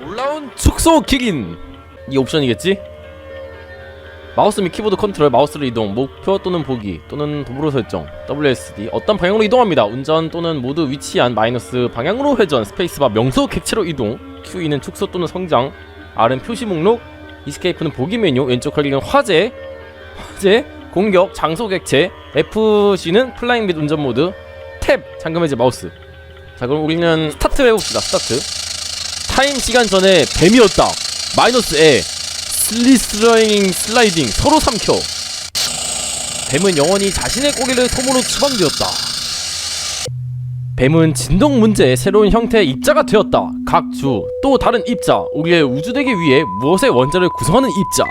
놀라운 축소 킥인 이 옵션이겠지? 마우스 및 키보드 컨트롤, 마우스로 이동, 목표 또는 보기 또는 도구로 설정, WSD 어떤 방향으로 이동합니다. 운전 또는 모두 위치한 마이너스 방향으로 회전, 스페이스바 명소 객체로 이동, Q는 축소 또는 성장, R은 표시 목록, 이스케이프는 보기 메뉴, 왼쪽 클릭은 화재, 화재, 공격, 장소 객체, FC는 플라잉 및 운전 모드, 탭, 잠금 해제 마우스. 자 그럼 우리는 스타트 해봅시다. 스타트. 타임 시간 전에 뱀이었다. 마이너스 에 슬리스라잉 슬라이딩 서로 삼켜. 뱀은 영원히 자신의 고개를 섬으로 추방되었다. 뱀은 진동 문제의 새로운 형태의 입자가 되었다. 각 주, 또 다른 입자, 우리의 우주되기 위해 무엇의 원자를 구성하는 입자.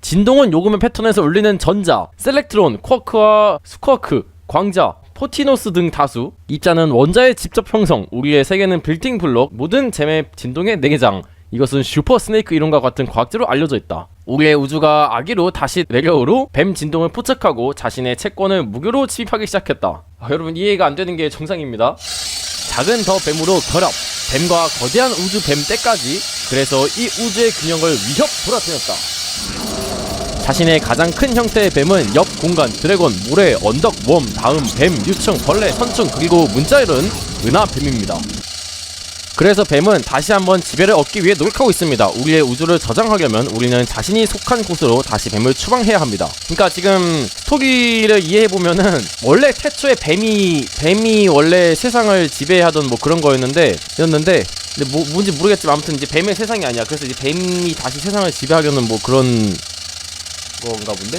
진동은 요금의 패턴에서 울리는 전자, 셀렉트론, 쿼크와 스쿼크, 광자, 포티노스 등 다수. 입자는 원자의 직접 형성, 우리의 세계는 빌딩 블록, 모든 잼의 진동의 내개장. 이것은 슈퍼 스네이크 이론과 같은 과학적으로 알려져 있다. 우리의 우주가 아기로 다시 내려오로 뱀 진동을 포착하고 자신의 채권을 무교로 침입하기 시작했다. 아, 여러분 이해가 안 되는 게 정상입니다. 작은 더 뱀으로 결합, 뱀과 거대한 우주 뱀 때까지 그래서 이 우주의 균형을 위협 돌아다녔다. 자신의 가장 큰 형태의 뱀은 옆 공간, 드래곤, 모래, 언덕, 웜, 다음, 뱀, 유충, 벌레, 선충, 그리고 문자열은 은하 뱀입니다. 그래서 뱀은 다시 한번 지배를 얻기 위해 노력하고 있습니다. 우리의 우주를 저장하려면 우리는 자신이 속한 곳으로 다시 뱀을 추방해야 합니다. 그러니까 지금 스토리를 이해해 보면은 원래 태초에 뱀이 뱀이 원래 세상을 지배하던 뭐 그런 거였는데 였는데 근데 뭐 뭔지 모르겠지만 아무튼 이제 뱀의 세상이 아니야. 그래서 이제 뱀이 다시 세상을 지배하려는 뭐 그런 건가 본데?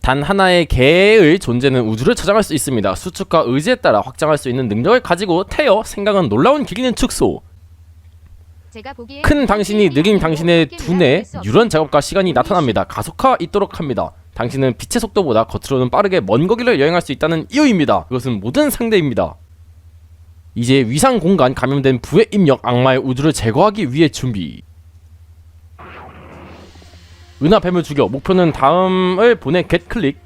단 하나의 개의 존재는 우주를 저장할 수 있습니다. 수축과 의지에 따라 확장할 수 있는 능력을 가지고 태어 생각은 놀라운 길이는 축소. 큰 당신이 느린 당신의 두뇌 유런 작업과 시간이 나타납니다. 가속화 있도록 합니다. 당신은 빛의 속도보다 겉으로는 빠르게 먼 거리를 여행할 수 있다는 이유입니다. 그것은 모든 상대입니다. 이제 위상 공간 감염된 부의 입력 악마의 우주를 제거하기 위해 준비. 은하 뱀을 죽여. 목표는 다음을 보내 겟 클릭.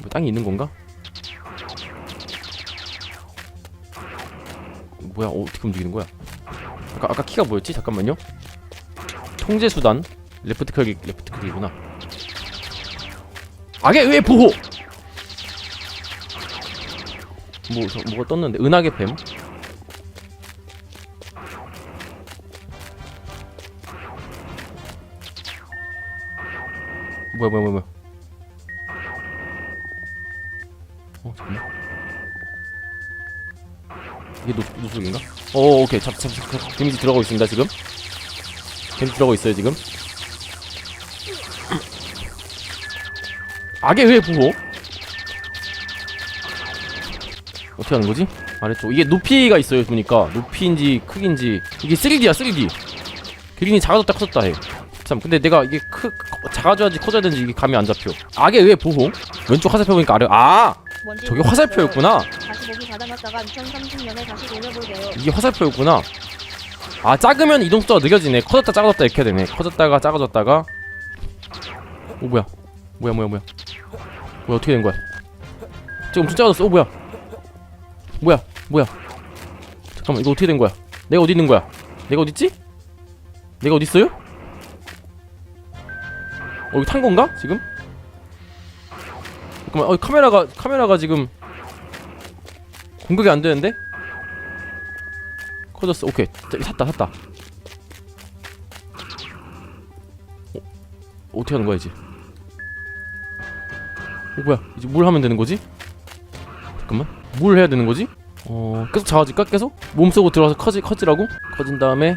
뭐 땅이 있는 건가? 뭐야? 어, 어떻게 움직이는 거야? 아까 아까 키가 뭐였지? 잠깐만요. 통제 수단. 레프트 클릭, 레프트 클릭이구나. 악의 의해 보호. 뭐 저, 뭐가 떴는데 은하계 뱀. 뭐야 뭐야 뭐야 어 잠깐만. 이게 노, 노숙인가? 어 오케이. 잡, 잡, 잡, 데미지 들어가고 있습니다 지금. 데미지 들어가고 있어요 지금. 악의 의해 부호. 어떻게 하는 거지? 아래쪽. 이게 높이가 있어요 보니까. 높이인지 크기인지. 이게 3D야 3D 그림이 작아졌다 커졌다 해. 참 근데 내가 이게 크, 크 작아져야지 커져야 되는지 이게 감이 안 잡혀. 악의 의해 보호? 왼쪽 화살표 보니까 아래 아! 저게 화살표였구나. 다시 보기 받아놨다가 2030년에 다시 돌려볼게요. 이게 화살표였구나. 아 작으면 이동 속도가 느려지네. 커졌다 작아졌다 이렇게 되네. 커졌다가 작아졌다가. 오 뭐야? 뭐야 뭐야 뭐야? 뭐야 어떻게 된 거야? 지금 엄청 작아졌어. 오 뭐야? 뭐야? 뭐야? 잠깐만 이거 어떻게 된 거야? 내가 어디 있는 거야? 내가 어디 있지? 내가 어디 있어요 어 여기 탄 건가 지금? 잠깐만 어 카메라가 카메라가 지금 공격이 안 되는데? 커졌어. 오케이. 자, 샀다 샀다. 어, 어떻게 하는 거야 이제? 어 뭐야? 이제 뭘 하면 되는 거지? 잠깐만. 뭘 해야 되는 거지? 어 계속 작아질까 계속? 몸속으로 들어가서 커지 커지라고? 커진 다음에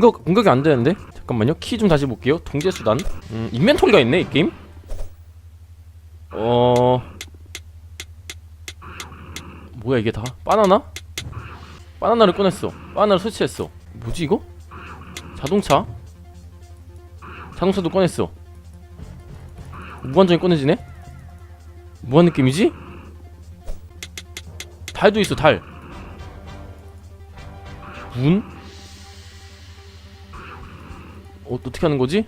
공격 공격이 안 되는데? 잠깐만요. 키 좀 다시 볼게요. 통제 수단. 음 인벤토리가 있네 이 게임. 어. 뭐야 이게 다? 바나나? 바나나를 꺼냈어. 바나나를 설치했어. 뭐지 이거? 자동차? 자동차도 꺼냈어. 무한정이 꺼내지네? 뭐한 느낌이지? 달도 있어 달. 문? 어, 어떻게 하는 거지?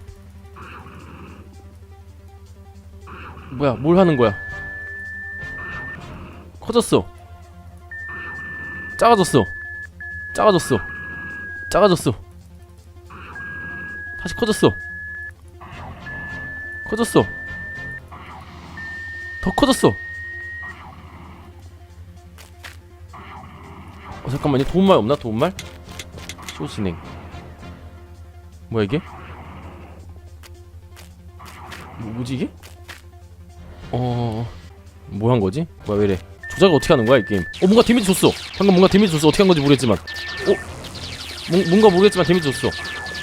뭐야 뭘 하는 거야? 커졌어. 작아졌어. 작아졌어. 작아졌어. 다시 커졌어. 커졌어. 더 커졌어. 어 잠깐만요. 도움말 없나? 도움말? 쇼 진행 뭐야 이게? 뭐, 뭐지 이게? 어 뭐 한 거지? 뭐야 왜래? 조작을 어떻게 하는 거야 이 게임? 어 뭔가 데미지 줬어. 방금 뭔가 데미지 줬어. 어떻게 한 건지 모르겠지만. 어 뭐, 뭔가 모르겠지만 데미지 줬어.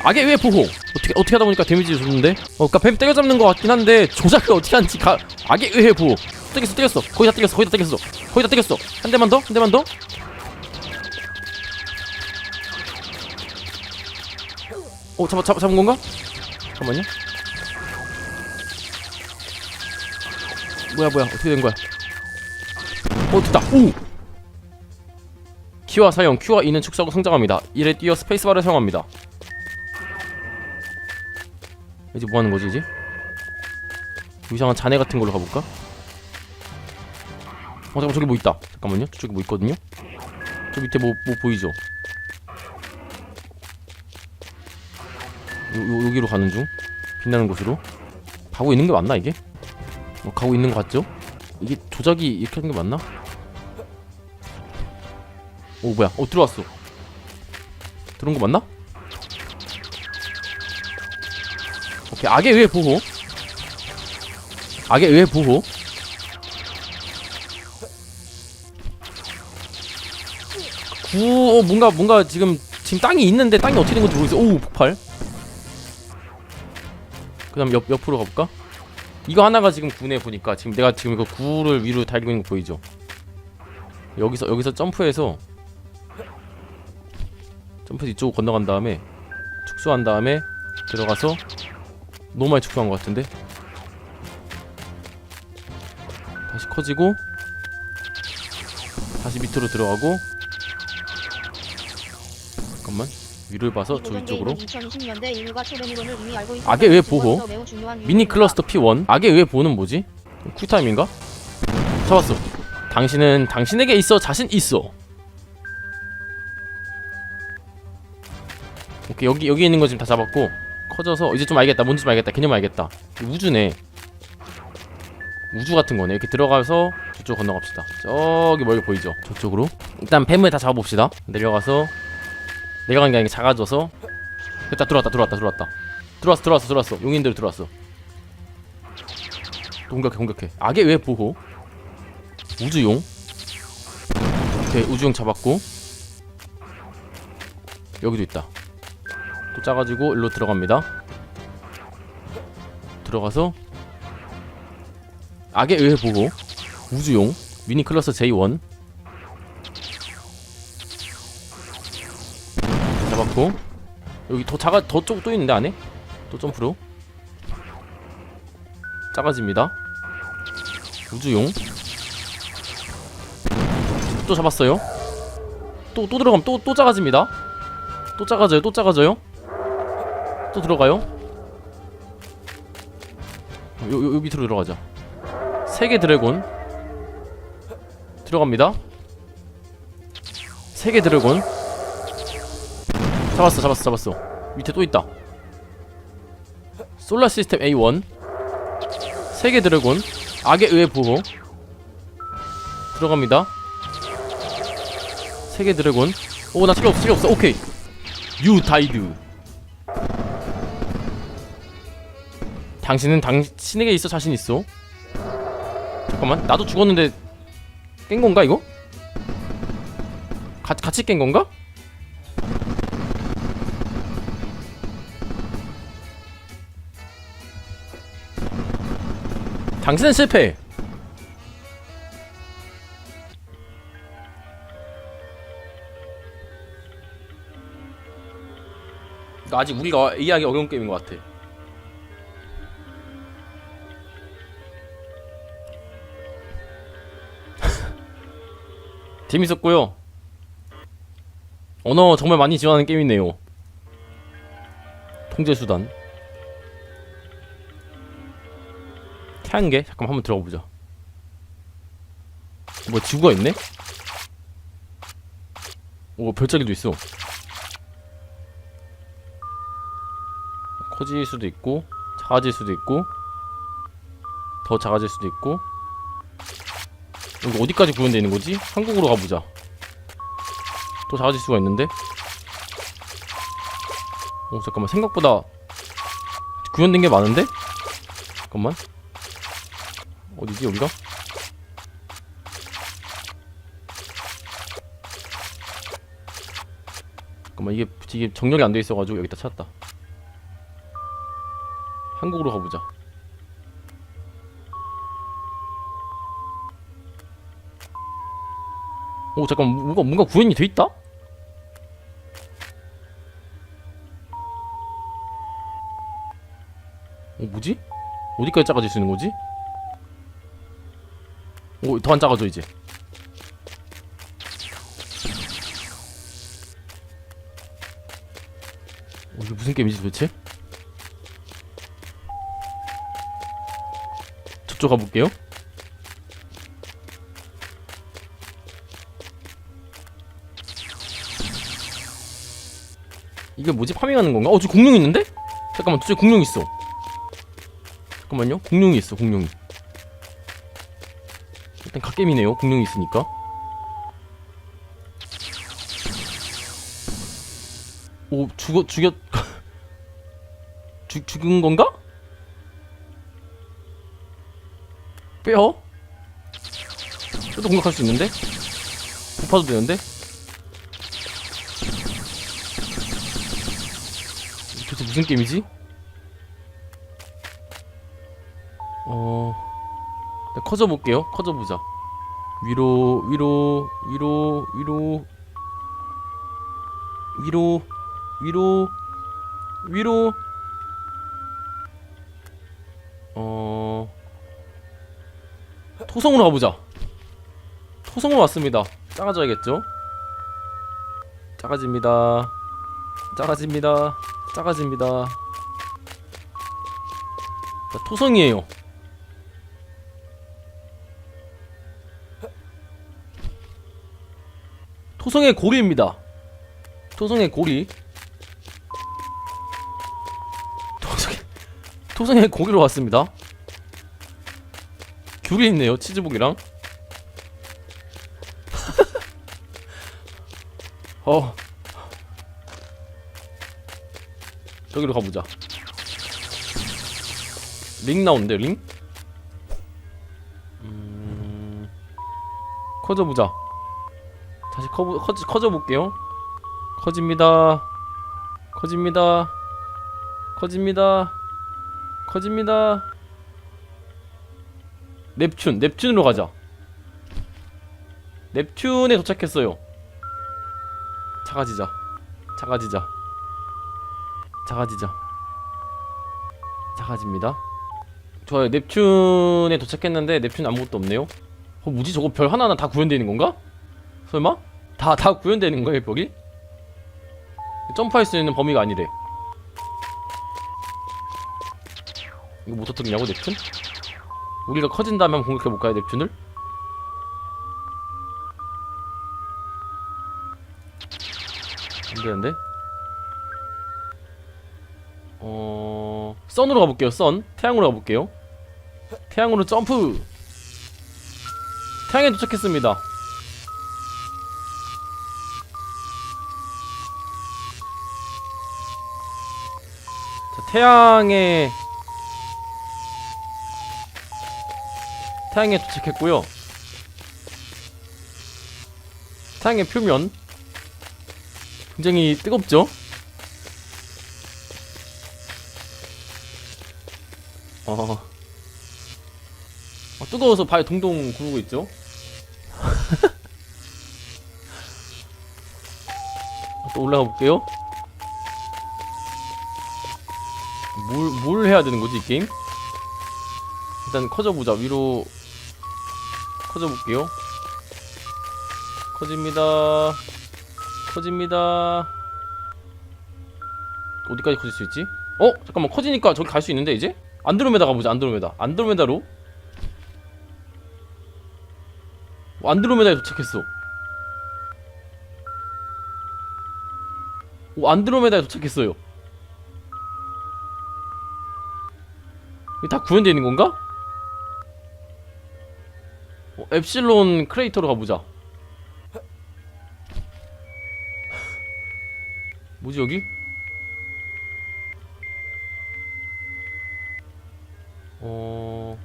악의 왜 보호? 어떻게 어떻게 하다 보니까 데미지 줬는데? 어 그니까 뱀 때려잡는 거 같긴 한데 조작을 어떻게 하는지 가 악의 의회 보호. 때렸어 때렸어. 거의 다 때렸어 거의 다 때렸어. 거의 다 때렸어. 한 대만 더? 한 대만 더 어, 잡아, 잡, 잡은 건가? 잠깐만요. 뭐야, 뭐야, 어떻게 된 거야? 어, 됐다. 오! 키와 사용, Q와 E는 축소하고 성장합니다. 1에 뛰어 스페이스바를 사용합니다. 이제 뭐 하는 거지, 이제? 이상한 잔해 같은 걸로 가볼까? 어, 잠깐 저기 뭐 있다. 잠깐만요. 저기 뭐 있거든요? 저 밑에 뭐, 뭐 보이죠? 요, 요, 여기로 가는 중. 빛나는 곳으로. 가고 있는 게 맞나 이게? 어, 가고 있는 거 같죠? 이게 조작이 이렇게 하는 게 맞나? 오 뭐야. 어 들어왔어. 들어온 거 맞나? 오케이. 악의 의회 보호? 악의 의회 보호? 구 어, 뭔가 뭔가 지금 지금 땅이 있는데 땅이 어떻게 된 건지 모르겠어 오 폭발 그 다음 옆 옆으로 가볼까? 이거 하나가 지금 구네 보니까 지금 내가 지금 이거 구를 위로 달고 있는 거 보이죠? 여기서 여기서 점프해서 점프해서 이쪽으로 건너간 다음에 축소한 다음에 들어가서 너무 많이 축소한 것 같은데 다시 커지고 다시 밑으로 들어가고 위를 봐서 저 위쪽으로. 2020년대 인류가 초대 미론을 이미 알고 있는 악의 왜 보호? 미니. 클러스터 P1 악의 의회 보호는 뭐지? 쿨타임인가? 잡았어. 당신은 당신에게 있어 자신 있어. 오케이 여기 여기 있는 거 지금 다 잡았고 커져서 이제 좀 알겠다. 뭔지 좀 알겠다. 개념 알겠다. 우주네. 우주 같은 거네. 이렇게 들어가서 저쪽 건너갑시다. 저기 멀리 보이죠? 저쪽으로. 일단 뱀을 다 잡아봅시다. 내려가서 내려간 게 아니라 작아져서. 됐다 들어왔다 들어왔다 들어왔다. 들어왔어 들어왔어 들어왔어. 용인대로 들어왔어. 또 공격해 공격해. 악의 왜 보호? 우주용. 오케이 우주용 잡았고. 여기도 있다. 또 짜가지고 일로 들어갑니다. 들어가서. 악의 의회 보호? 우주용. 미니 클러스 J1 잡았고 여기 더 작아 더 쪽 또 있는데 안에? 또 점프로. 작아집니다. 우주용. 또 잡았어요. 또 또 들어가면 또 또 작아집니다. 또 작아져요 또 작아져요. 또 들어가요. 요, 요, 요 밑으로 들어가자. 세계 드래곤. 들어갑니다. 세계 드래곤 잡았어 잡았어 잡았어. 밑에 또 있다. 솔라 시스템 A1 세계 드래곤. 악의 의회 보호. 들어갑니다. 세계 드래곤. 오 나 체력 없어 체력 없어. 오케이. 유 다이드. 당신은 당신에게 있어 자신 있어. 잠깐만 나도 죽었는데 깬 건가 이거? 가, 같이 깬 건가? 당신은 실패. 이거 아직 우리가 이해하기 어려운 게임인 것 같아. 재밌었고요. 언어 정말 많이 지원하는 게임이네요. 통제 수단. 태양계 잠깐 한번 들어가 보자. 뭐 지구가 있네? 오 별자리도 있어. 커질 수도 있고 작아질 수도 있고 더 작아질 수도 있고 여기 어디까지 구현되어 있는 거지? 한국으로 가보자. 또 작아질 수가 있는데? 오 잠깐만 생각보다 구현된 게 많은데? 잠깐만 어디지 여기가? 잠깐만 이게 이게 정렬이 안 돼 있어가지고 여기다 찾았다. 한국으로 가보자. 오 잠깐 뭔가 뭔가 구현이 돼 있다? 어 뭐지? 어디까지 작아질 수 있는 거지? 오 더 안 작아져 이제. 어, 이게 무슨 게임이지 도대체? 저쪽 가볼게요. 이게 뭐지? 파밍하는 건가? 어, 저 공룡 있는데? 잠깐만, 저기 공룡 있어. 잠깐만요. 공룡이 있어, 공룡이. 일단 갓겜이네요. 공룡이 있으니까. 오, 죽어, 죽였. 죽, 죽은 건가? 빼요? 또 공격할 수 있는데? 폭파도 되는데? 도대체 무슨 게임이지? 커져 볼게요. 커져 보자. 위로, 위로, 위로, 위로, 위로, 위로, 위로. 어... 토성으로 가보자. 토성으로 왔습니다. 작아져야겠죠? 작아집니다. 작아집니다. 작아집니다. 자, 토성이에요. 토성의 고리입니다. 토성의 고리. 토성의, 토성의 고리로 왔습니다. 귤이 있네요. 치즈복이랑. 어. 저기로 가보자. 링 나온대 링? 음... 커져보자. 다시 커 커져 커져 볼게요. 커집니다. 커집니다. 커집니다. 커집니다. 넵튠, 넵튠으로 가자. 넵튠에 도착했어요. 작아지자. 작아지자. 작아지자. 작아집니다. 좋아요. 넵튠에 도착했는데 넵튠 아무것도 없네요. 어, 뭐지? 저거 별 하나하나 다 구현되는 건가? 설마? 다, 다 구현되는 거예요, 벽이? 점프할 수 있는 범위가 아니래. 이거 못 터뜨리냐고, 넵튠? 우리가 커진다면 공격해볼까요, 넵튠을? 안 되는데? 어... 선으로 가볼게요, 선. 태양으로 가볼게요. 태양으로 점프! 태양에 도착했습니다. 태양에 태양에 도착했고요. 태양의 표면 굉장히 뜨겁죠? 어, 어, 뜨거워서 발 동동 구르고 있죠? 또 올라가 볼게요. 뭘, 뭘 해야 되는 거지, 이 게임? 일단 커져보자. 위로 커져볼게요. 커집니다. 커집니다. 어디까지 커질 수 있지? 어? 잠깐만 커지니까 저기 갈 수 있는데 이제? 안드로메다 가보자 안드로메다 안드로메다로 어, 안드로메다에 도착했어 오 안드로메다에 도착했어요 이게 다 구현되어 있는 건가? 어, 엡실론 크레이터로 가보자. 뭐지 여기? 어...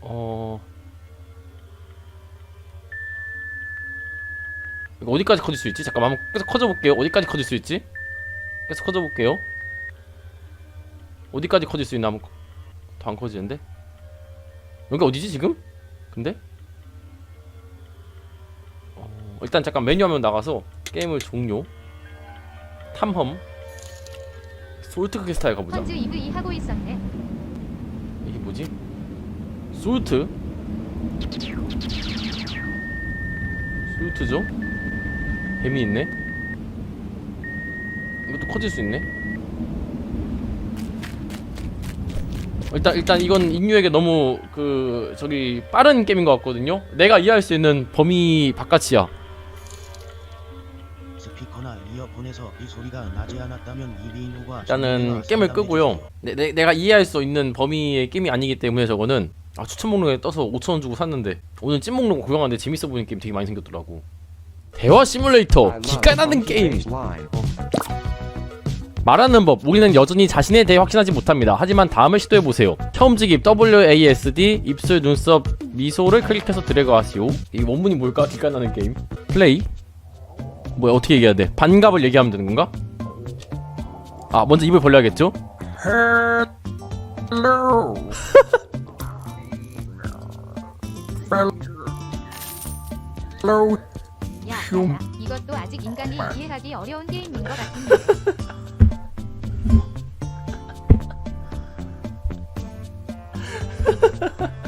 어... 이거 어디까지 커질 수 있지? 잠깐만 한번 계속 커져볼게요 어디까지 커질 수 있지? 계속 커져볼게요 어디까지 커질 수 있나 한번 더 안 커지는데? 여기 어디지 지금? 근데? 어, 일단 잠깐 메뉴 화면 나가서 게임을 종료 탐험 솔트 퀘스타에 가보자 헌즈 이브 하고 있었네. 이게 뭐지? 솔트? 솔트죠? 뱀이 있네? 이것도 커질 수 있네? 일단 일단 이건 인류에게 너무 그 저기 빠른 게임인 것 같거든요. 내가 이해할 수 있는 범위 바깥이야. 스피커나 이어폰에서 이 소리가 나지 않았다면 이 비인후가 일단은 게임을 끄고요. 내, 내, 내가 이해할 수 있는 범위의 게임이 아니기 때문에 저거는 아 추천 목록에 떠서 5천원 주고 샀는데 오늘 찐 목록 구경하는데 재밌어 보이는 게임 되게 많이 생겼더라고. 대화 시뮬레이터 기가 나는 게임. 말하는 법 우리는 여전히 자신에 대해 확신하지 못합니다. 하지만 다음을 시도해보세요. 처음지기 WASD 입술 눈썹 미소를 클릭해서 드래그 하시오. 이 원문이 뭘까? 기가 나는 게임. 플레이? 뭐야 어떻게 얘기해야 돼? 반갑을 얘기하면 되는 건가? 아 먼저 입을 벌려야겠죠 야, 야, 이것도 아직 인간이 이해하기 어려운 게임인 것 같은데.